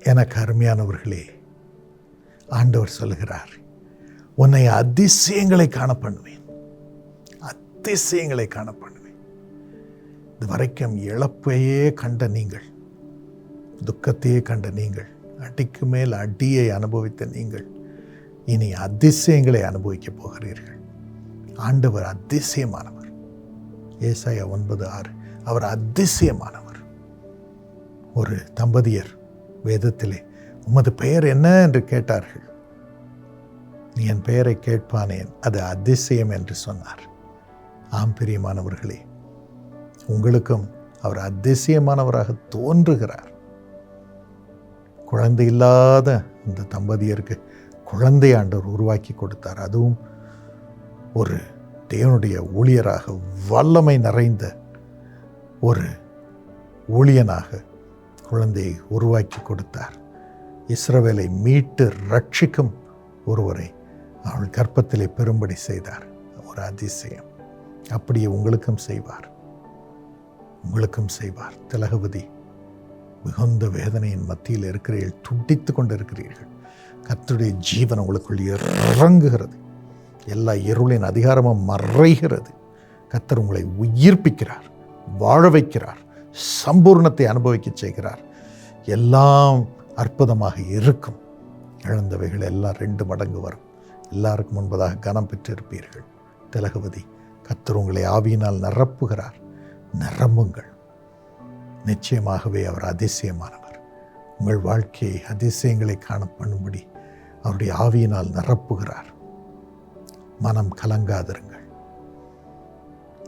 எனக்கு அருமையானவர்களே ஆண்டவர் சொல்கிறார் உன்னை அதிசயங்களை காண பண்ணுவேன் அதிசயங்களை காண பண்ணுவேன் இது வரைக்கும் இழப்பையே கண்ட நீங்கள் துக்கத்தையே கண்ட நீங்கள் அடிக்கு மேல் அடியை அனுபவித்த நீங்கள் இனி அதிசயங்களை அனுபவிக்கப் போகிறீர்கள். ஆண்டவர் அதிசயமானவர். ஏசாயா ஒன்பது ஆறு அவர் அதிசயமானவர். ஒரு தம்பதியர் வேதத்திலே உமது பெயர் என்ன? என்று கேட்டார்கள். நீ என் பெயரை கேட்பானேன் அது அதிசயம் என்று சொன்னார். ஆம் பிரியமானவர்களே உங்களுக்கும் அவர் அதிசயமானவராக தோன்றுகிறார். குழந்தை இல்லாத இந்த தம்பதியருக்கு குழந்தை ஆண்டவர் உருவாக்கி கொடுத்தார். அதுவும் ஒரு தேவனுடைய ஊழியராக வல்லமை நிறைந்த ஒரு ஊழியனாக குழந்தையை உருவாக்கி கொடுத்தார். இஸ்ரவேலை மீட்டு ரட்சிக்கும் ஒருவரை அவள் கர்ப்பத்திலே பெரும்படி செய்தார். ஒரு அதிசயம். அப்படியே உங்களுக்கும் செய்வார். உங்களுக்கும் செய்வார். திலகவதி மிகுந்த வேதனையின் மத்தியில் இருக்கிறீர்கள் துடித்து கொண்டு இருக்கிறீர்கள் கர்த்தருடைய ஜீவன் உங்களுக்குள் இறங்குகிறது. எல்லா இருளின் அதிகாரமும் மறைகிறது. கத்தர் உங்களை உயிர்ப்பிக்கிறார் வாழ வைக்கிறார். சம்பூர்ணத்தை அனுபவிக்க செய்கிறார். எல்லாம் அற்புதமாக இருக்கும். இழந்தவைகள் எல்லாம் ரெண்டு மடங்கு வரும். எல்லாருக்கும் முன்பதாக கனம் பெற்றிருப்பீர்கள். திலகவதி கத்தர் உங்களை ஆவியினால் நிரப்புகிறார். நிரம்புங்கள். நிச்சயமாகவே அவர் அதிசயமானவர். உங்கள் வாழ்க்கையை அதிசயங்களை காண பண்ணும்படி அவருடைய ஆவியினால் நிரப்புகிறார். மனம் கலங்காதிருங்கள்.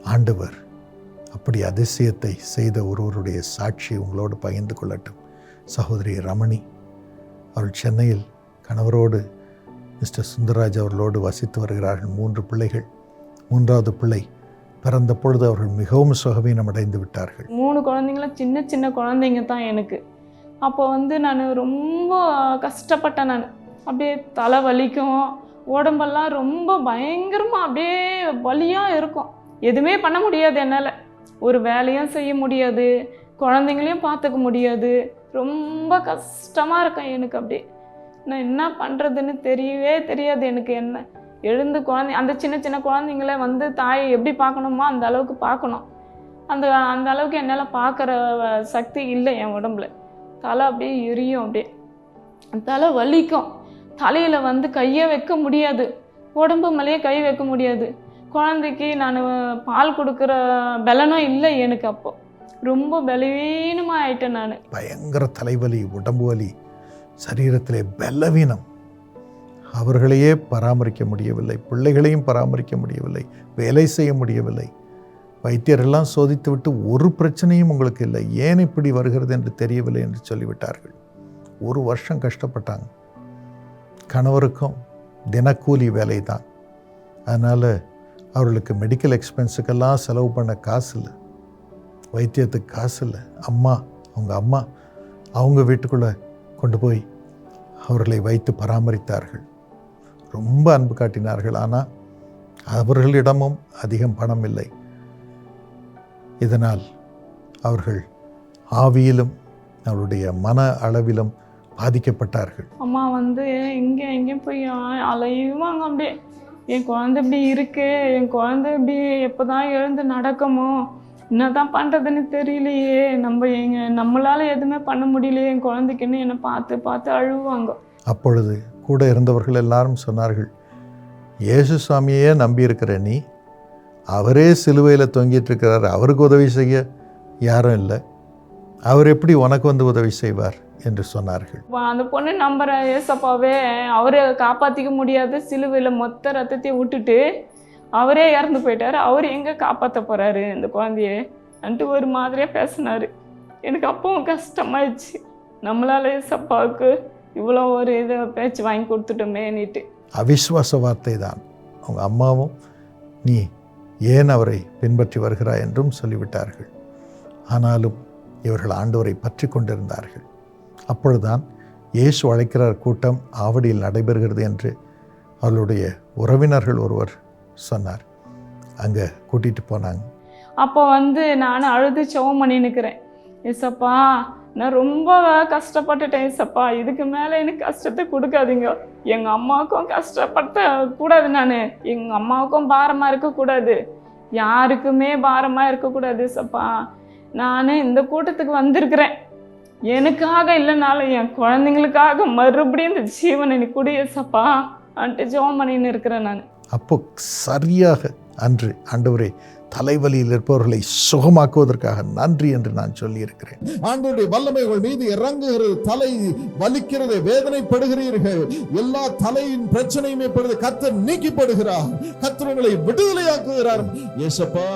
ஆண்டவர் அப்படி அதிசயத்தை செய்த ஒருவருடைய சாட்சியை உங்களோடு பகிர்ந்து கொள்ளட்டும். சகோதரி ரமணி அவள் சென்னையில் கணவரோடு மிஸ்டர் சுந்தரராஜ் அவர்களோடு வசித்து வருகிறார்கள். மூன்று பிள்ளைகள். மூன்றாவது பிள்ளை பிறந்த பொழுது அவர்கள் மிகவும் சுகவீனம் அடைந்து விட்டார்கள். மூணு குழந்தைங்களும் சின்ன சின்ன குழந்தைங்க தான் எனக்கு. அப்போ வந்து நான் ரொம்ப கஷ்டப்பட்டேன் நான். அப்படியே தலை வலிக்கும். உடம்பெல்லாம் ரொம்ப பயங்கரமாக அப்படியே வலியாக இருக்கும். எதுவுமே பண்ண முடியாது என்னால். ஒரு வேலையும் செய்ய முடியாது குழந்தைங்களையும் பார்த்துக்க முடியாது. ரொம்ப கஷ்டமாக இருக்கும் எனக்கு அப்படியே. நான் என்ன பண்ணுறதுன்னு தெரியவே தெரியாது எனக்கு என்ன. எழுந்து குழந்தை அந்த சின்ன சின்ன குழந்தைங்கள வந்து தாயை எப்படி பார்க்கணுமோ அந்த அளவுக்கு பார்க்கணும். அந்த அந்த அளவுக்கு என்னால் பார்க்குற சக்தி இல்லை என் உடம்புல. தலை அப்படியே எரியும் அப்படியே. தலை வலிக்கும். தலையில் வந்து கையை வைக்க முடியாது. உடம்பு மேலேயே கை வைக்க முடியாது. குழந்தைக்கு நான் பால் கொடுக்குற பலனும் இல்லை எனக்கு அப்போ. ரொம்ப பலவீனமாக ஆயிட்டேன் நான். பயங்கர தலைவலி உடம்பு வலி சரீரத்திலே பலவீனம். அவர்களையே பராமரிக்க முடியவில்லை பிள்ளைகளையும் பராமரிக்க முடியவில்லை வேலை செய்ய முடியவில்லை. வைத்தியரெல்லாம் சோதித்துவிட்டு ஒரு பிரச்சனையும் உங்களுக்கு இல்லை. ஏன் இப்படி வருகிறது என்று தெரியவில்லை என்று சொல்லிவிட்டார்கள். ஒரு வருஷம் கஷ்டப்பட்டாங்க. கணவருக்கும் தினக்கூலி வேலை தான் அதனால் அவர்களுக்கு மெடிக்கல் எக்ஸ்பென்ஸுக்கெல்லாம் செலவு பண்ண காசு இல்லை. வைத்தியத்துக்கு காசு இல்லை. அம்மா அவங்க அம்மா அவங்க வீட்டுக்குள்ளே கொண்டு போய் அவர்களை வைத்து பராமரித்தார்கள். ரொம்ப அன்பு காட்டினார்கள். ஆனால் அவர்களிடமும் அதிகம் பணம் இல்லை. இதனால் அவர்கள் ஆவியிலும் அவருடைய மன அளவிலும் பாதிக்கப்பட்டார்கள். அம்மா வந்து இங்கே எங்கேயும் போய் அலையுவாங்க அப்படியே. என் குழந்தை இப்படி இருக்கு என் குழந்தை இப்படி எப்போ தான் எழுந்து நடக்குமோ என்னதான் பண்ணுறதுன்னு தெரியலையே. நம்ம எங்க நம்மளால எதுவுமே பண்ண முடியலையே. என் குழந்தைக்குன்னு என்னை பார்த்து பார்த்து அழுவாங்க. அப்பொழுது கூட இருந்தவர்கள் எல்லாரும் சொன்னார்கள் இயேசு சுவாமியே நம்பியிருக்கிற நீ அவரே சிலுவையில் தொங்கிட்டு இருக்கிறார். அவருக்கு உதவி செய்ய யாரும் இல்லை. அவர் எப்படி உனக்கு வந்து உதவி செய்வார் என்று சொன்னார்கள். அந்த பொண்ணு நம்புற ஏசப்பாவே அவரை காப்பாற்றிக்க முடியாது சிலுவையில் மொத்த ரத்தத்தையும் விட்டுட்டு அவரே இறந்து போயிட்டாரு. அவர் எங்கே காப்பாற்ற போகிறாரு இந்த குழந்தைய? அன்ட்டு ஒரு மாதிரியாக பேசினாரு. எனக்கு அப்பவும் கஷ்டமாயிடுச்சு. நம்மளால ஏசப்பாவுக்கு இவ்வளோ ஒரு இது பேச்சு வாங்கி கொடுத்துட்டோமேனிட்டு அவிஸ்வாச வார்த்தை தான் அவங்க அம்மாவும் நீ ஏன் அவரை பின்பற்றி வருகிறாய்? என்றும் சொல்லிவிட்டார்கள். ஆனாலும் இவர்கள் ஆண்டவரை பற்றி கொண்டிருந்தார்கள். அப்பொழுதுதான் இயேசு அழைக்கிறார் கூட்டம் ஆவடியில் நடைபெறுகிறது என்று அவர்களுடைய உறவினர்கள் ஒருவர் சொன்னார். அங்கே கூட்டிகிட்டு போனாங்க. அப்போ வந்து நான் அழுது சவம் பண்ணி நிற்கிறேன் ஏசப்பா நான் ரொம்ப கஷ்டப்பட்டுட்டேன் ஏசப்பா. இதுக்கு மேலே எனக்கு கஷ்டத்தை கொடுக்காதீங்க. எங்கள் அம்மாவுக்கும் கஷ்டப்பட்ட கூடாது நான். எங்கள் அம்மாவுக்கும் பாரமாக இருக்கக்கூடாது. யாருக்குமே பாரமாக இருக்கக்கூடாது ஏசப்பா. நான் இந்த கூட்டத்துக்கு வந்திருக்கிறேன். எனக்காக இல்லைனாலும் என் குழந்தைங்களுக்காக மறுபடியும் இந்த ஜீவனை நீ குடியேசப்பா அன்ட்டு ஜோம் பண்ணின்னு இருக்கிறேன் நான். அப்போ சரியாக அன்று ஆண்டவரே தலைவலியில் இருப்பவர்களை சுகமாக்குவதற்காக நன்றி என்று நான் சொல்லியிருக்கிறேன். ஆண்டவருடைய வல்லமை உங்கள் மீது இறங்குகிறது தலை வலிக்கிறது வேதனைப்படுகிறீர்கள். எல்லா தலையின் பிரச்சனையும் இப்பொழுது கத்தர் நீக்கிப்படுகிறார். கத்தர் உங்களை விடுதலையாக்குகிறார். ஏசப்பா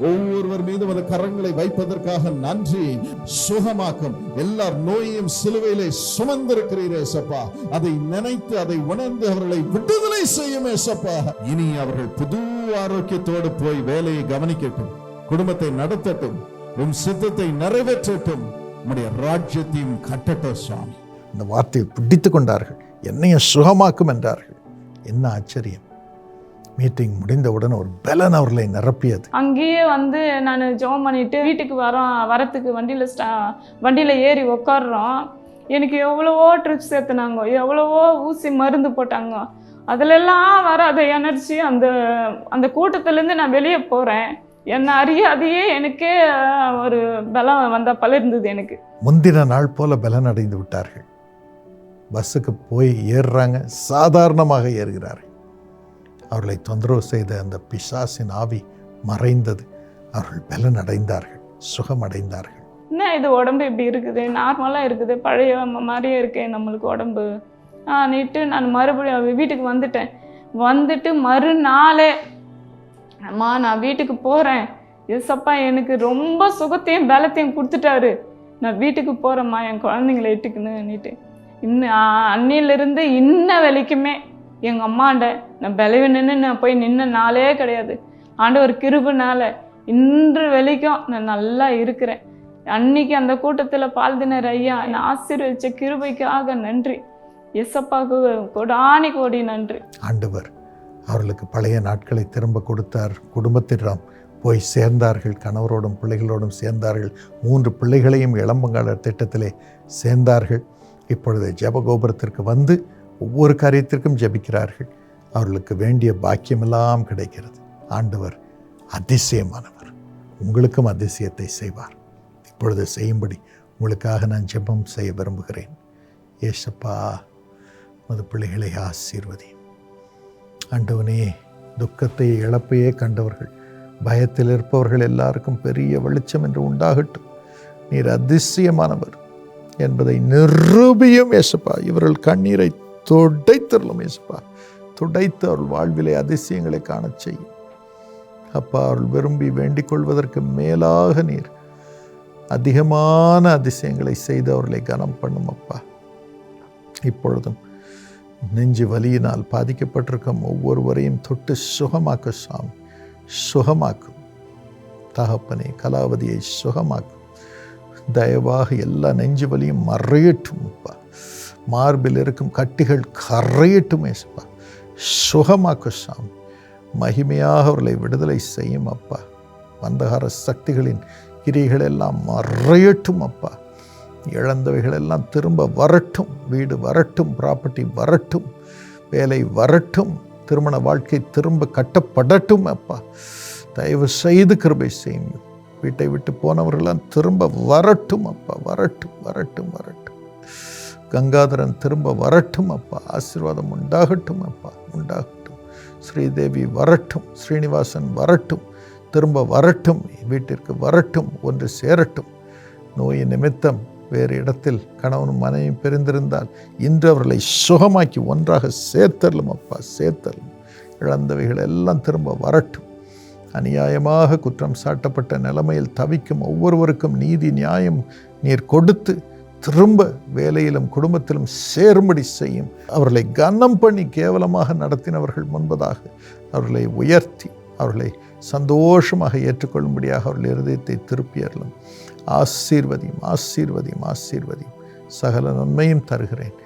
ஒவ்வொருவர் மீதும் அந்த கரங்களை வைப்பதற்காக நன்றி. சுகமாக்கும். எல்லா நோயையும் சிலுவையிலே சுமந்திருக்கிறீர் ஏசப்பா. அதை நினைத்து அதை உணர்ந்து அவர்களை விடுதலை செய்யும் ஏசப்பா. இனி அவர்கள் புது ஆரோக்கியத்தோடு போய் வேலையை கவனிக்கட்டும் குடும்பத்தை நடத்தட்டும் உம் சித்தத்தை நிறைவேற்றட்டும். உம்முடைய ராஜ்யத்தையும் கட்டட்டும் சுவாமி. இந்த வார்த்தையை பிடித்து கொண்டார்கள். என்னையும் சுகமாக்கும் என்றார்கள். என்ன ஆச்சரியம். மீட்டிங் முடிந்தவுடன் ஒரு பலன் அவர்களை நிரப்பியது. அங்கேயே வந்து நான் ஜோம் பண்ணிட்டு வீட்டுக்கு வரோம் வரத்துக்கு வண்டியில் வண்டியில் ஏறி உக்காடுறோம் எனக்கு எவ்வளவோ ட்ரிப்ஸ் ஏற்றுனாங்க எவ்வளவோ ஊசி மருந்து போட்டாங்க. அதிலெல்லாம் வராத எனர்ஜி அந்த அந்த கூட்டத்துலேருந்து நான் வெளியே போகிறேன் என்னை அறியாதையே எனக்கே ஒரு பலம் வந்த பல இருந்தது எனக்கு. முந்தின நாள் போல பலன் அடைந்து விட்டார்கள். பஸ்ஸுக்கு போய் ஏறுறாங்க. சாதாரணமாக ஏறுகிறார்கள். அவர்களை தொந்தரவு செய்த அந்த பிசாசின் ஆவி மறைந்தது. அவர்கள் பலன் அடைந்தார்கள். சுகம் அடைந்தார்கள். என்ன இது உடம்பு இப்படி இருக்குது? நார்மலாக இருக்குது. பழைய மாதிரியே இருக்கே நம்மளுக்கு உடம்பு. ஆனிட்டு நான் மறுபடியும் வீட்டுக்கு வந்துட்டேன். வந்துட்டு மறுநாளே அம்மா நான் வீட்டுக்கு போகிறேன் எசப்பா எனக்கு ரொம்ப சுகத்தையும் பலத்தையும் கொடுத்துட்டாரு. நான் வீட்டுக்கு போகிறேம்மா என் குழந்தைங்கள இட்டுக்குன்னுட்டு இன்னும் அன்னிலிருந்து இன்ன வரைக்குமே எங்கள் அம்மாண்ட நான் பலவி நின்று நான் போய் நின்ன நாளே கிடையாது. ஆண்டவர் கிருபுனால இன்று வரைக்கும் நான் நல்லா இருக்கிறேன். அன்னைக்கு அந்த கூட்டத்தில் பால்தினர் ஐயா. என்னை ஆசீர்வதிச்ச கிருபைக்காக நன்றி. கொடானி கோடி நன்றி. ஆண்டவர் அவர்களுக்கு பழைய நாட்களை திரும்ப கொடுத்தார். குடும்பத்திடம் போய் சேர்ந்தார்கள். கணவரோடும் பிள்ளைகளோடும் சேர்ந்தார்கள். மூன்று பிள்ளைகளையும் இளம்பங்கால திட்டத்திலே சேர்ந்தார்கள். இப்பொழுது ஜபகோபுரத்திற்கு வந்து ஒவ்வொரு காரியத்திற்கும் ஜெபிக்கிறார்கள். அவர்களுக்கு வேண்டிய பாக்கியமெல்லாம் கிடைக்கிறது. ஆண்டவர் அதிசயமானவர். உங்களுக்கும் அதிசயத்தை செய்வார். இப்பொழுது செய்யும்படி உங்களுக்காக நான் ஜெபம் செய்ய விரும்புகிறேன். ஏசப்பா மது பிள்ளைகளை ஆசீர்வதி ஆண்டவனே துக்கத்தை இழப்பையே கண்டவர்கள் பயத்தில் இருப்பவர்கள் எல்லாருக்கும் பெரிய வெளிச்சம் என்று உண்டாகட்டும். நீர் அதிசயமானவர் என்பதை நிரூபியும் ஏசப்பா. இவர்கள் கண்ணீரை தொடைத்தருளும் ஏசப்பா. துடைத்து அவள் வாழ்விலே அதிசயங்களை காணச் செய்யும். அப்பா அவள் விரும்பி வேண்டிக் கொள்வதற்கு மேலாக நீர் அதிகமான அதிசயங்களை செய்து அவர்களை கனம் பண்ணும் அப்பா. இப்பொழுதும் நெஞ்சு வலியினால் பாதிக்கப்பட்டிருக்கும் ஒவ்வொருவரையும் தொட்டு சுகமாக்க சாமி சுகமாக்கும் தகப்பனே கலாவதியை சுகமாக்கும் தயவாக எல்லா நெஞ்சு வலியும் மறையட்டும் அப்பா. மார்பில் இருக்கும் கட்டிகள் கரையட்டும் ஏசப்பா சுகமாக்கு சாமி மகிமையாக அவர்களை விடுதலை செய்யும் அப்பா. வந்தகார சக்திகளின் கிரிகளெல்லாம் மறையட்டும் அப்பா. இழந்தவைகள் எல்லாம் திரும்ப வரட்டும். வீடு வரட்டும் ப்ராப்பர்ட்டி வரட்டும் வேலை வரட்டும் திருமண வாழ்க்கை திரும்ப கட்டப்படட்டும் அப்பா. தயவு செய்து கிருபை செய்யும் வீட்டை விட்டு போனவர்களெல்லாம் திரும்ப வரட்டும் அப்பா. வரட்டும் வரட்டும் வரட்டும். கங்காதரன் திரும்ப வரட்டும் அப்பா. ஆசீர்வாதம் உண்டாகட்டும் அப்பா. உண்டாகட்டும். ஸ்ரீதேவி வரட்டும். ஸ்ரீனிவாசன் வரட்டும். திரும்ப வரட்டும். வீட்டிற்கு வரட்டும். ஒன்று சேரட்டும். நோய் நிமித்தம் வேறு இடத்தில் கணவனும் மனைவியும் பிரிந்திருந்தால் இன்று அவர்களை சுகமாக்கி ஒன்றாக சேர்த்தரலும் அப்பா சேர்த்தரலும். இழந்தவைகள் எல்லாம் திரும்ப வரட்டும். அநியாயமாக குற்றம் சாட்டப்பட்ட நிலைமையில் தவிக்கும் ஒவ்வொருவருக்கும் நீதி நியாயம் நீர் கொடுத்து திரும்ப வேலையிலும் குடும்பத்திலும் சேரும்படி செய்யும். அவர்களை கனம் பண்ணி கேவலமாக நடத்தினவர்கள் முன்பதாக அவர்களை உயர்த்தி அவர்களை சந்தோஷமாக ஏற்றுக்கொள்ளும்படியாக அவர்கள் இருதயத்தை திருப்பியறலும் ஆசீர்வதியும் ஆசீர்வதியும் ஆசீர்வதியும். சகல நன்மையும் தருகிறேன்.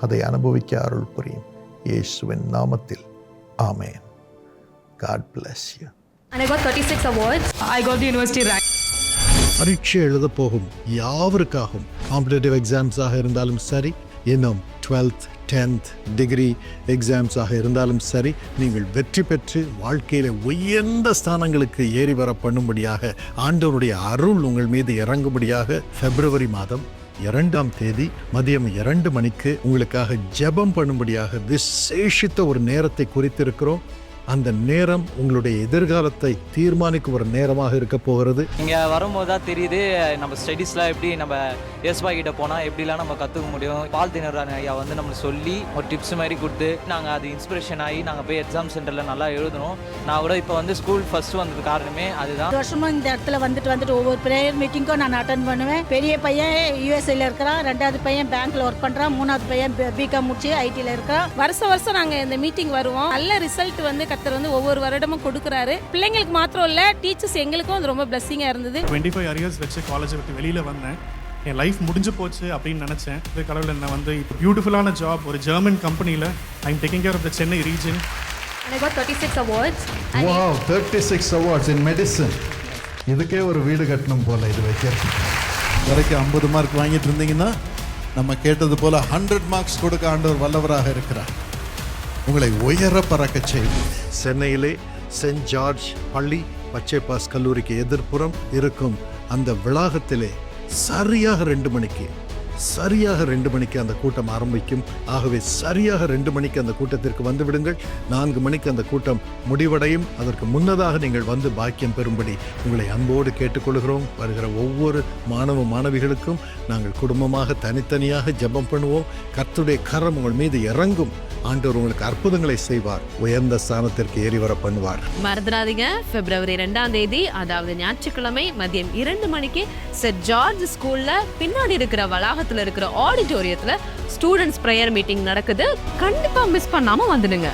அதை அனுபவிக்க அருள் புரியும். இயேசுவின் நாமத்தில். ஆமேன். God bless you. And I got 36 awards. I got the university rank. பரீட்சை எழுத போகும் யாவருக்காகவும் காம்படேட்டிவ் எக்ஸாம்ஸாக இருந்தாலும் சரி இன்னும் டுவெல்த் டென்த் டிகிரி எக்ஸாம்ஸாக இருந்தாலும் சரி நீங்கள் வெற்றி பெற்று வாழ்க்கையில் உயர்ந்த ஸ்தானங்களுக்கு ஏறி வர பண்ணும்படியாக ஆண்டவருடைய அருள் உங்கள் மீது இறங்கும்படியாக பிப்ரவரி மாதம் இரண்டாம் தேதி மதியம் இரண்டு மணிக்கு உங்களுக்காக ஜெபம் பண்ணும்படியாக விசேஷித்த ஒரு நேரத்தை குறித்திருக்கிறோம். அந்த நேரம் உங்களுடைய எதிர்காலத்தை தீர்மானிக்கும் ஒரு நேரமாக இருக்க போகிறது. இங்கே வரும்போது தான் தெரியுது நம்ம ஸ்டடீஸ்லாம் எப்படி நம்ம எஸ்பா கிட்ட போனால் எப்படிலாம் நம்ம கற்றுக்க முடியும்? பால் தினரான் ஐயா வந்து நம்மளுக்கு சொல்லி ஒரு டிப்ஸ் மாதிரி கொடுத்து நாங்கள் அது இன்ஸ்பிரேஷன் ஆகி நாங்கள் போய் எக்ஸாம் சென்டரில் நல்லா எழுதணும். நான் கூட இப்போ வந்து ஸ்கூல் ஃபஸ்ட்டு வந்தது காரணமே அதுதான். பத்து வருஷமா இந்த இடத்துல வந்துட்டு வந்துட்டு ஒவ்வொரு ப்ரேயர் மீட்டிங்க்கும் நான் அட்டன் பண்ணுவேன். பெரிய பையன் யூஎஸ்ஏல இருக்கிறான் ரெண்டாவது பையன் பேங்க்ல ஒர்க் பண்றான் மூணாவது பையன் பிகாம் முடிச்சு ஐடில இருக்கிறான். வருஷம் வருஷம் நாங்க இந்த மீட்டிங் வருவோம். நல்ல ரிசல்ட் வந்து கத்தர் வந்து ஒவ்வொரு வருடமும் கொடுக்குறாரு. பிள்ளைங்களுக்கு மாத்திரம் இல்ல டீச்சர்ஸ் எங்களுக்கும் அது ரொம்ப பிளஸ்ஸிங்கா இருந்தது. டுவெண்ட்டி ஃபைவ் இயர்ஸ் வச்சு காலேஜை விட்டு வெளியில் வந்தேன். என் லைஃப் முடிஞ்சு போச்சு அப்படின்னு நினச்சேன். இது கடவுள் என்ன வந்து இப்போ பியூட்டிஃபுல்லான ஜாப் ஒரு ஜெர்மன் கம்பெனியில் I'm taking care of the Chennai region And I got 36 awards. And thirty six awards in medicine இதுக்கே ஒரு வீடு கட்டணும் போல இது வைக்கிறது வரைக்கும் ஐம்பது மார்க் வாங்கிட்டு இருந்தீங்கன்னா நம்ம கேட்டது போல ஹண்ட்ரட் மார்க்ஸ் கொடுக்க ஆண்டவர் வல்லவராக இருக்கிறார். உங்களை உயர பறக்க செய்யும். சென்னையிலே சென்ட் ஜார்ஜ் பள்ளி பச்சைப்பாஸ் கல்லூரிக்கு எதிர்ப்புறம் இருக்கும் அந்த வளாகத்திலே சரியாக ரெண்டு மணிக்கு சரியாக ரெண்டு மணிக்கு அந்த கூட்டம் ஆரம்பிக்கும். ஆகவே சரியாக ரெண்டு மணிக்கு அந்த கூட்டத்திற்கு வந்து விடுங்கள். நான்கு மணிக்கு அந்த கூட்டம் முடிவடையும். அதற்கு முன்னதாக நீங்கள் வந்து பாக்கியம் பெறும்படி உங்களை அன்போடு கேட்டுக்கொள்கிறோம். வருகிற ஒவ்வொரு மாணவ மாணவிகளுக்கும் நாங்கள் குடும்பமாக தனித்தனியாக ஜெபம் பண்ணுவோம். கர்த்தருடைய கரம் உங்கள் மீது இறங்கும். ஆண்டவர் உங்களுக்கு அற்புதங்களை செய்வார். உயர்ந்த ஸ்தானத்திற்கு ஏறி வர பண்ணுவார். மறந்துடாதீங்க. பிப்ரவரி ரெண்டாம் தேதி அதாவது ஞாயிற்றுக்கிழமை மதியம் இரண்டு மணிக்கு செட் ஜார்ஜ் ஸ்கூல்ல பின்னாடி இருக்கிற வளாகத்துல இருக்கிற ஆடிட்டோரியத்துல ஸ்டூடெண்ட்ஸ் ப்ரேயர் மீட்டிங் நடக்குது. கண்டிப்பா மிஸ் பண்ணாம வந்துடுங்க.